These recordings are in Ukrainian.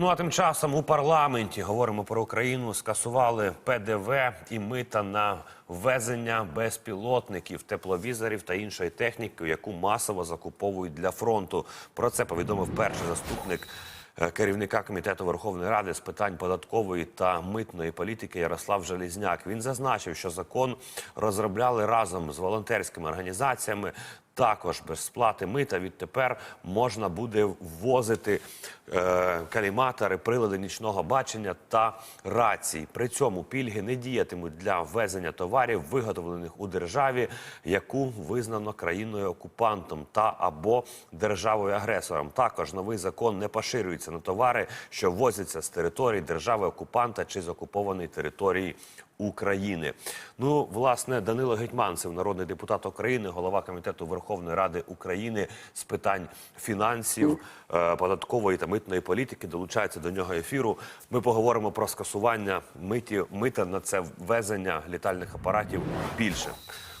Ну а тим часом у парламенті говоримо про Україну. Скасували ПДВ і мита на ввезення безпілотників, тепловізорів та іншої техніки, яку масово закуповують для фронту. Про це повідомив перший заступник е, керівника комітету Верховної Ради з питань податкової та митної політики Ярослав Желізняк. Він зазначив, що закон розробляли разом з волонтерськими організаціями. Також без сплати мита відтепер можна буде ввозити е, каліматори, прилади нічного бачення та рації. При цьому пільги не діятимуть для ввезення товарів, виготовлених у державі, яку визнано країною окупантом та або державою агресором. Також новий закон не поширюється на товари, що ввозяться з території держави окупанта чи з окупованої території України. Ну, власне, Данило Гетьманцев, народний депутат України, голова комітету Верховної Ради України з питань фінансів, е, податкової та митної політики, долучається до нього ефіру. Ми поговоримо про скасування миті, мита на це ввезення літальних апаратів більше.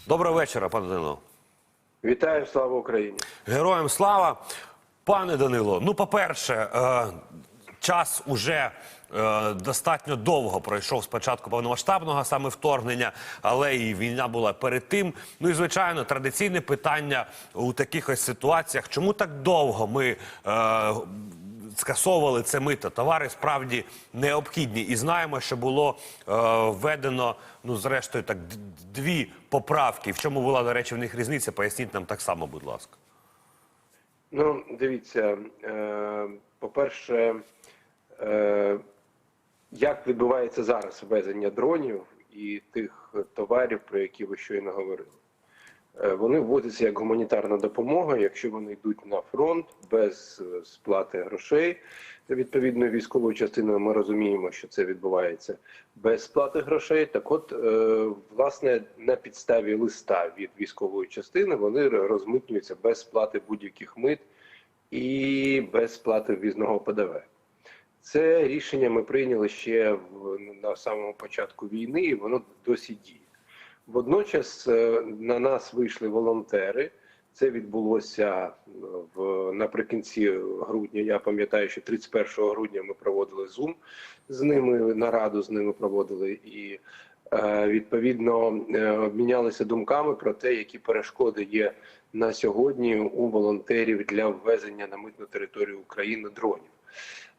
Доброго вечора, пане Данило. Вітаю, слава Україні! Героям слава, пане Данило. Ну, по-перше, е, час уже достатньо довго пройшов з початку повномасштабного саме вторгнення, але і війна була перед тим. Ну і звичайно, традиційне питання у таких ось ситуаціях, чому так довго ми. Е, Скасовували це мито. Товари справді необхідні, і знаємо, що було е, введено ну зрештою так дві поправки. В чому була до речі в них різниця? Поясніть нам так само, будь ласка. Ну, дивіться, е, по-перше, е, як відбувається зараз ввезення дронів і тих товарів, про які ви щойно говорили. Е, Вони вводяться як гуманітарна допомога, якщо вони йдуть на фронт без е, сплати грошей. То відповідно військовою частиною ми розуміємо, що це відбувається без сплати грошей. Так, от е, власне на підставі листа від військової частини вони розмитнюються без сплати будь-яких мит і без сплати ввізного ПДВ. Це рішення ми прийняли ще в, на самому початку війни, і воно досі діє. Водночас е, на нас вийшли волонтери. Це відбулося е, в наприкінці грудня. Я пам'ятаю, що 31 грудня ми проводили Zoom з ними, нараду з ними проводили і е, відповідно обмінялися думками про те, які перешкоди є на сьогодні у волонтерів для ввезення на митну територію України дронів.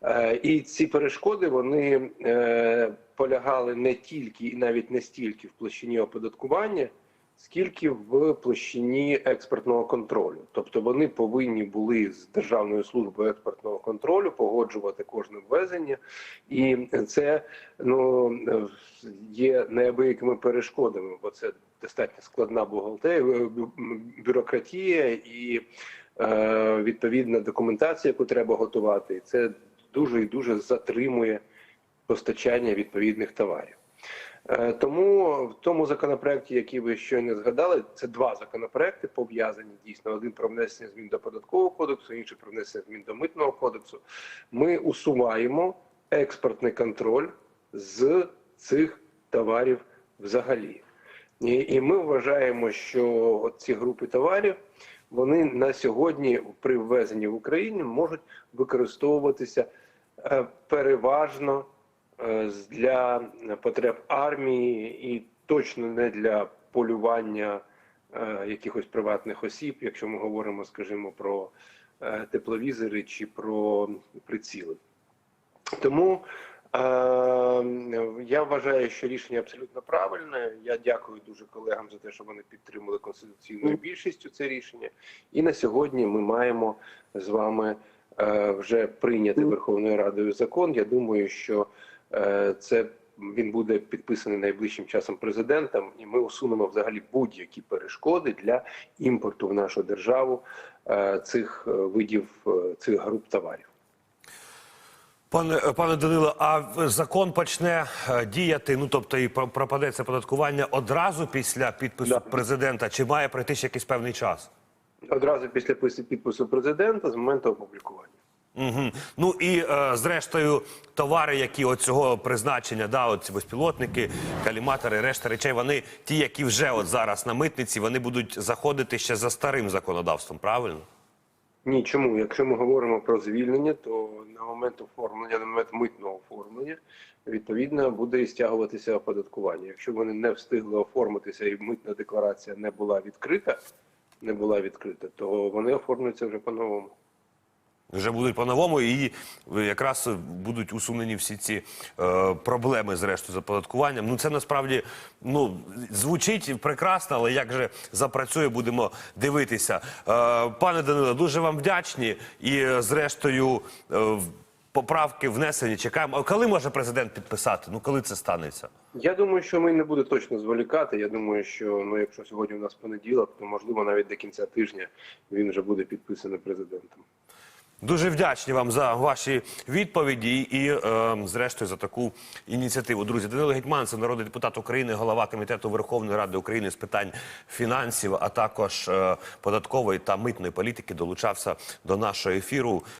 Е, І ці перешкоди вони е, полягали не тільки і навіть не стільки в площині оподаткування, скільки в площині експортного контролю. Тобто вони повинні були з Державною службою експортного контролю погоджувати кожне ввезення, і це ну є неабиякими перешкодами, бо це достатньо складна бухгалтерія, бюрократія і е, відповідна документація, яку треба готувати. Це дуже і дуже затримує постачання відповідних товарів. Е, Тому в тому законопроекті, який ви щойно згадали, це два законопроекти пов'язані дійсно. Один про внесення змін до податкового кодексу, інший про внесення змін до митного кодексу. Ми усуваємо експортний контроль з цих товарів взагалі. І, і ми вважаємо, що ці групи товарів вони на сьогодні при ввезенні в Україні можуть використовуватися е, переважно е, для потреб армії і точно не для полювання е, якихось приватних осіб, якщо ми говоримо, скажімо, про тепловізори чи про приціли. Тому я вважаю, що рішення абсолютно правильне. Я дякую дуже колегам за те, що вони підтримали конституційною більшістю це рішення. І на сьогодні ми маємо з вами е, вже прийняти Верховною Радою закон. Я думаю, що е, це він буде підписаний найближчим часом президентом, і ми усунемо взагалі будь-які перешкоди для імпорту в нашу державу е, цих видів цих груп товарів. Пане пане Данило, а закон почне е, діяти, ну тобто і про- пропаде це податкування одразу після підпису Да. президента, чи має пройти ще якийсь певний час? Одразу після пис- підпису президента з моменту опублікування. Угу. Ну і е, зрештою товари, які от цього призначення, да, от ці безпілотники, каліматори, решта речей, вони ті, які вже от зараз на митниці, вони будуть заходити ще за старим законодавством, правильно? Ні, чому? Якщо ми говоримо про звільнення, то на момент оформлення, на момент митного оформлення, відповідно буде і стягуватися оподаткування. Якщо вони не встигли оформитися і митна декларація не була відкрита, не була відкрита, то вони оформляться вже по-новому. Вже будуть по-новому, і якраз будуть усунені всі ці е, проблеми зрештою з оподаткуванням. Ну це насправді ну звучить прекрасно, але як же запрацює, будемо дивитися. Е, пане Данило, дуже вам вдячні. І зрештою е, поправки внесені. Чекаємо. А коли може президент підписати? Ну коли це станеться? Я думаю, що ми не буде точно зволікати. Я думаю, що ну, якщо сьогодні у нас понеділок, то можливо навіть до кінця тижня він вже буде підписаний президентом. Дуже вдячні вам за ваші відповіді і, е, зрештою, за таку ініціативу. Друзі, Данило Гетьман, це народний депутат України, голова комітету Верховної Ради України з питань фінансів, а також е, податкової та митної політики, долучався до нашого ефіру.